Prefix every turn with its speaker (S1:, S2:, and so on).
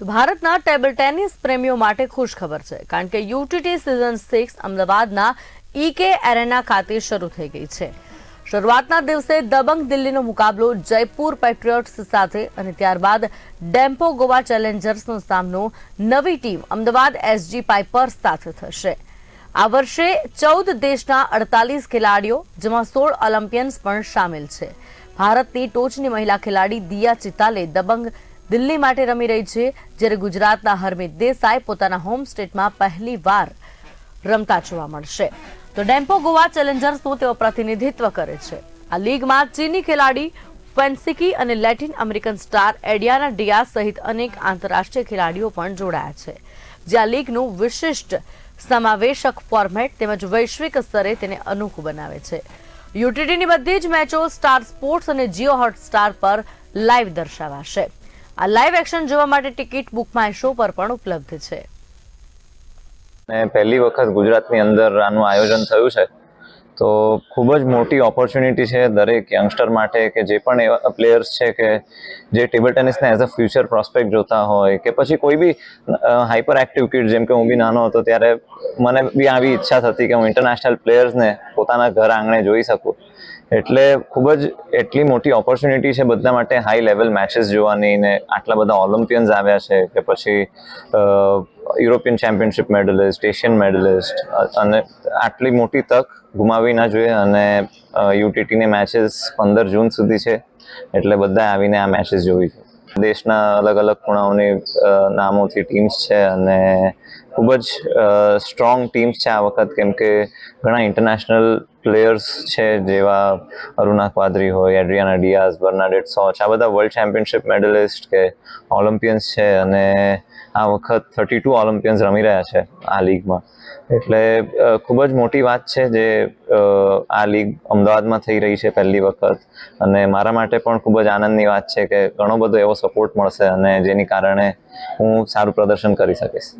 S1: તો ભારતના table tennis પ્રેમીઓ માટે ખુશ ખબર છે, કારણ કે યુટીટી સિઝન સિક્સ અમદાવાદના ઈકે એરેના ખાતે શરૂ થઈ ગઈ છે. શરૂઆતના દિવસે દબંગ દિલ્હીનો મુકાબલો જયપુર પેટ્રિયોટ્સ સાથે અને ત્યારબાદ ડેમ્પો ગોવા ચેલેન્જર્સનો સામનો નવી ટીમ અમદાવાદ એસજી પાઇપર્સ સાથે થશે. આ વર્ષે ચૌદ દેશના અડતાલીસ ખેલાડીઓ, જેમાં સોળ ઓલિમ્પિયન્સ પણ સામેલ છે. ભારતની ટોચની મહિલા ખેલાડી દિયા ચિતાલે દબંગ દિલ્હી માટે રમી રહી છે, જ્યારે ગુજરાતના હરમિત દેસાઈ પોતાના હોમ સ્ટેટમાં પહેલી વાર રમતા જોવા મળશે. તો ડેમ્પો ગોવા ચેલેન્જર્સનું તેઓ પ્રતિનિધિત્વ કરે છે. આ લીગમાં ચીની ખેલાડી ફેન્સિકી અને Latin American star Adriana Diaz સહિત અનેક આંતરરાષ્ટ્રીય ખેલાડીઓ પણ જોડાયા છે. જે આ લીગનું વિશિષ્ટ સમાવેશક ફોર્મેટ તેમજ વૈશ્વિક સ્તરે તેને અનોખું બનાવે છે. યુટીટીની બધી જ મેચો સ્ટાર સ્પોર્ટ્સ અને જીઓ હોટસ્ટાર પર લાઈવ દર્શાવાશે. આ લાઈવ એક્શન જોવા માટે ટિકિટ બુક માય શો પર પણ ઉપલબ્ધ છે.
S2: ને પહેલી વખત ગુજરાતની અંદર આનું આયોજન થયું છે, તો ખૂબ જ મોટી ઓપોર્ચ્યુનિટી છે દરેક યંગસ્ટર માટે કે જે પણ એવા પ્લેયર્સ છે કે જે ટેબલ ટેનિસને એઝ અ ફ્યુચર પ્રોસ્પેક્ટ જોતા હોય કે પછી કોઈ બી હાઇપર એક્ટિવ કિડ જેમ કે હું બી નાનો હતો ત્યારે મને બી આવી ઈચ્છા થતી કે હું ઇન્ટરનેશનલ પ્લેયર્સને પોતાના ઘર આંગણે જોઈ શકું. એટલે ખૂબ જ એટલી મોટી ઓપોર્ચ્યુનિટી છે બધા માટે હાઈ લેવલ મેચીસ જોવાની ને આટલા બધા ઓલિમ્પિયન્સ આવ્યા છે કે પછી European championship medallist Asian medallist અને આટલી મોટી તક ગુમાવી ના જોઈએ અને યુટીટીની મેચીસ પંદર જૂન સુધી છે. એટલે બધા આવીને આ મેચીસ જોવી છે. દેશના અલગ અલગ ખૂણાઓની નામોથી ટીમ્સ છે અને ખૂબ જ સ્ટ્રોંગ ટીમ્સ છે આ વખત. કેમ કે ઘણા ઇન્ટરનેશનલ પ્લેયર્સ છે, જેવા અરુણા ક્વાદરી હોય, એડ્રિયાના ડિયાઝ, બર્નાડેટ સોચ, આ બધા વર્લ્ડ ચેમ્પિયનશિપ મેડલિસ્ટ કે ઓલિમ્પિયન્સ છે અને આ વખત થર્ટી ટુ ઓલિમ્પિયન્સ રમી રહ્યા છે આ લીગમાં એટલે ખૂબ જ મોટી વાત છે જે આ લીગ અમદાવાદમાં થઈ રહી છે પહેલી વખત અને મારા માટે પણ ખૂબ જ આનંદની વાત છે કે ઘણો બધો એવો સપોર્ટ મળશે અને જેની કારણે હું સારું પ્રદર્શન કરી શકીશ.